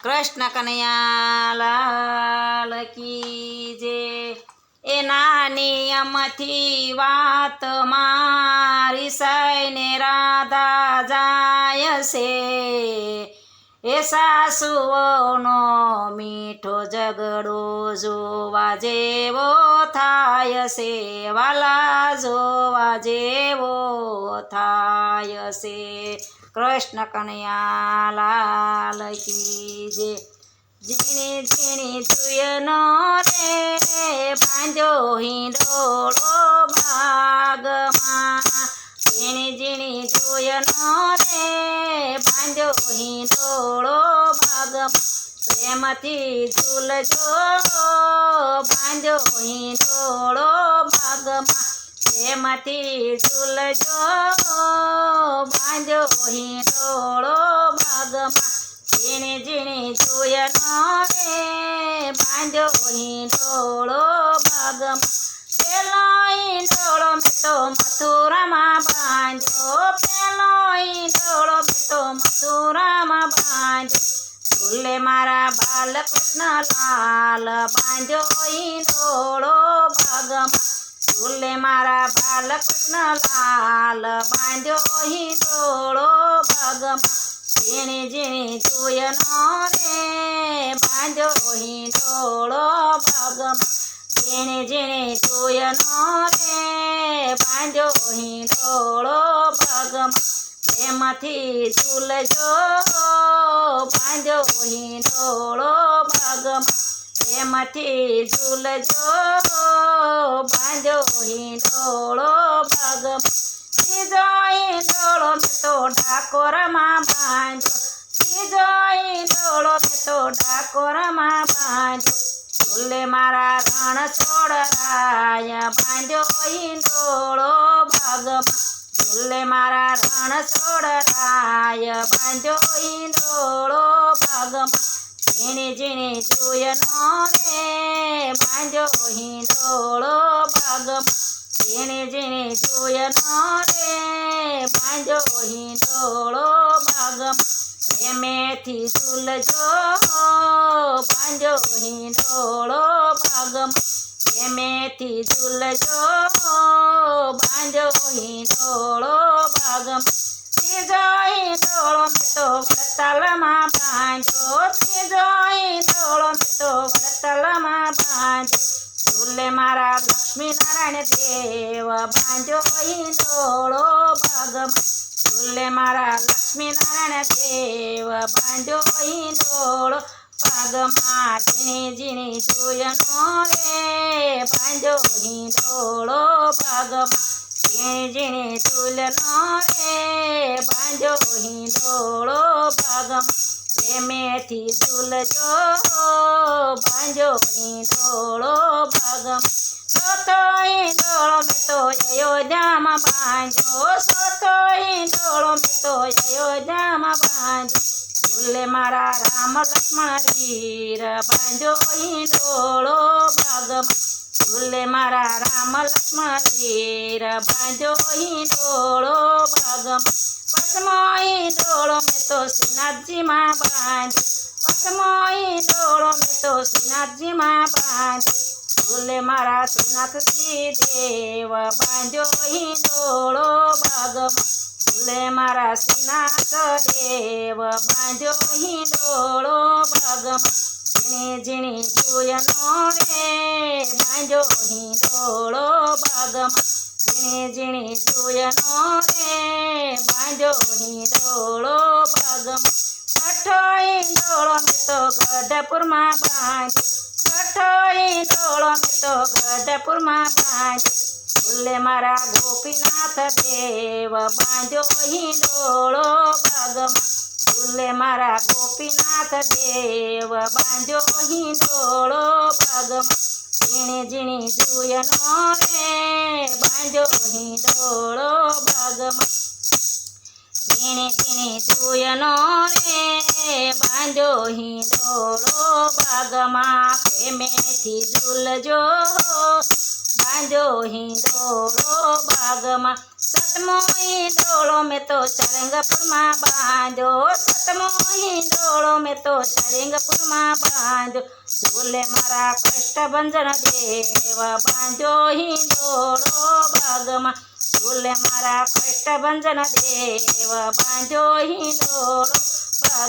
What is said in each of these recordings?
કૃષ્ણ કનૈયા લાલ કી જે. એ નાની અમથી વાત મારી સાઈને રાધા જાય છે. એ સાસુઓનો મીઠો ઝઘડો જોવા જેવો થાય છે, વાલા જોવા જેવો થાય છે. કૃષ્ણ કનૈયા લાલ કી જે ઝીણી ઝીણી તુયનો રે, પાંજો હિંડોળો બાગમાં. ઝીણી ઝીણી તુયનો રે પાંજો હિંડોળો બાગમાં પ્રેમથી ઝૂલજો. પાંજો હિંડોળો બાગમાં પ્રેમથી ઝૂલજો. બાંજો હિંડોળો બાગમાં ઝીણી ઝીણી જોયનો રે બાંજો હિંડોળો બાગમાં પેલો હિંડોળો મેં તો મથુરામાં બાંધ્યો તો મથુરામાં બાંધ્યો. ઝૂલે મારા બાલકૃષ્ણ લાલ બાંધ્યો હિંડોળો બાગમાં. ઝૂલે મારા બાલકૃષ્ણ લાલ બાંધ્યો હિંડોળો બાગમાં. ઝીણી ઝીણી જોયનો રે બાંધ્યો હિંડોળો બાગમાં. ઝીણી ઝીણી જોયનો રે બાંધ્યો હિંડોળો બાગમાં. પ્રેમથી ઝૂલજો બાંધો હિંડોળો ભાગમાં એમાંથી ઝૂલજો બાંધો હિંડોળો ભાગમાં બીજો હિંડોળો મેં તો ડાકોરમાં બાંધો બીજો હિંડોળો મેં તો ડાકોરમાં બાંધો ઝૂલે મારા રણ છોડરાય બાંધ્યો હિંડોળો બાગમાં. ઝૂલે મારા રણ છોડરાય બાંધ્યો હિંડોળો બાગમાં ઝીણી ઝીણી જોયનો રે, બાંધ્યો હિંડોળો બાગમાં ઝીણી ઝીણી જોયનો રે, બાંધ્યો હિંડોળો બાગમાં પ્રેમેથી ઝૂલજો, બાંધ્યો હિંડોળો બાગમાં પ્રેમેથી ઝૂલજો, બાંધો હિંડોળો ભાગમ ત્રીજો હિંડોળો મેં તો વડતાલમાં બાંધ્યો ત્રીજો હિંડોળો મેં તો વડતાલમાં બાંધ્યો ઝૂલે મારા લક્ષ્મીનારાયણ દેવ, બાંધો હિંડોળો ભાગમ ઝૂલે મારા લક્ષ્મીનારાયણ દેવ, બાંધો હિંડોળો. પાગમાં ઝીણી ઝીણી જોયનો રે બાંધ્યો ડોળો પગમાં ઝીણી ઝીણી ચૂલનો રે બાંધ્યો ડોળો પગમાં પ્રેમેથી ઝૂલજો બાંધ્યો ડોળો પગમાં સોતો હિંડોળો મેં તો અયોધ્યામાં પાંજો સોતો હિંડોળો મેં તો અયોધ્યામાં બાંધ્યો ઝૂલે મારા રામ લક્ષ્મણ વીર બાંધ્યો હિંડોળો બાગમાં ઝૂલે મારા રામ લક્ષ્મણ વીર બાંધ્યો હિંડોળો બાગમાં પસમો હિંડોળો મેં તો શ્રીનાથજીમાં બાંધ્યો પસમો હિંડોળો મેં તો શ્રીનાથજીમાં બાંધ્યો ઝૂલે મારા શ્રીનાથજી દેવ બાંધ્યો હિંડોળો બાગમાં ઝૂલે મારા શ્રીનાથ દેવ બાંધ્યો હિંડોળો બાગમાં. ઝીણી ઝીણી જોયનો રે બાંધ્યો હિંડોળો બાગમાં. ઝીણી ઝીણી જોયનો રે બાંધ્યો હિંડોળો બાગમાં. છઠ્ઠો હિંડોળો મેં તો ગઢપુરમાં બાંધ્યો. છઠ્ઠો હિંડોળો મેં તો ગઢપુરમાં બાંધ્યો. ઝૂલે મારા ગોપીનાથ દેવ બાંધ્યો હિંડોળો બાગમાં. ઝૂલે મારા ગોપીનાથ દેવ બાંધ્યો હિંડોળો બાગમાં. ઝીણી ઝીણી જુયનો રે બાંધ્યો હિંડોળો બાગમાં. ઝીણી ઝીણી જુયનો રે બાંધ્યો હિંડોળો બાગમાં. પ્રેમેથી ઝૂલજો બાંધ્યો હિંડોળો બાગમાં સત સાતમો હિંડોળો મેં તો સારંગપુરમાં બાંધ્યો સાતમો હિંડોળો મેં તો સારંગપુરમાં બાંધ્યો ઝૂલે મારા કષ્ટભંજન દેવ બાંધ્યો હિંડોળો બાગમાં ઝૂલે મારા કષ્ટભંજન દેવ બાંધ્યો હિંડોળો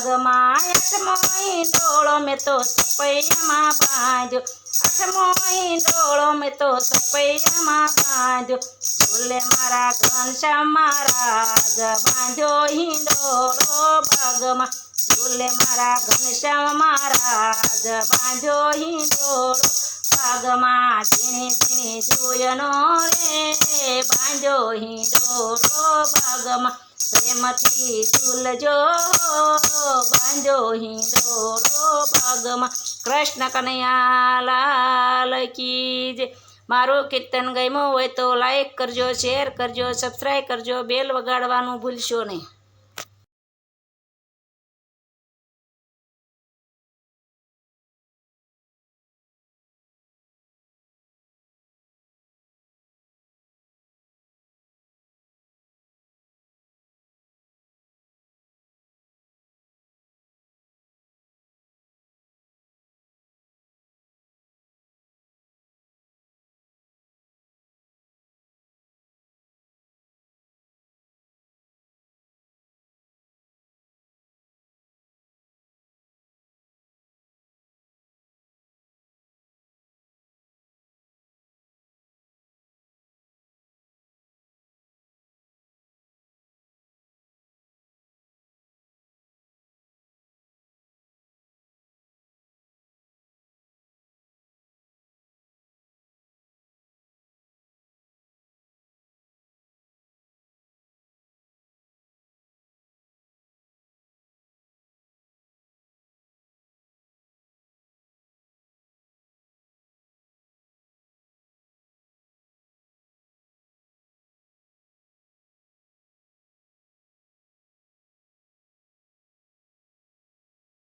બાગમાં આઠમો હિંડોળો મેં તો સપૈયામાં બાંધ્યો. આઠમો હિંડોળો મેં તો સપૈયામાં બાંધ્યો. ઝૂલે મારા ઘનશ્યામ મહારાજ, બાંધ્યો હિંડોળો બાગમાં. ઝૂલે મારા ઘનશ્યામ મહારાજ, બાંધ્યો હિંડોળો બાગમાં ઝીણી ઝીણી જોયનો રે બાંધ્યો હિંડોળો ભાગમાં. પ્રેમથી ઝૂલજો બાંધ્યો હિંડોળો ભાગમાં. કૃષ્ણ કનૈયા લાલ જય. મારું કીર્તન ગમ્યું હોય તો લાઈક કરજો શેર કરજો સબસ્ક્રાઈબ કરજો બેલ વગાડવાનું ભૂલશો નહીં.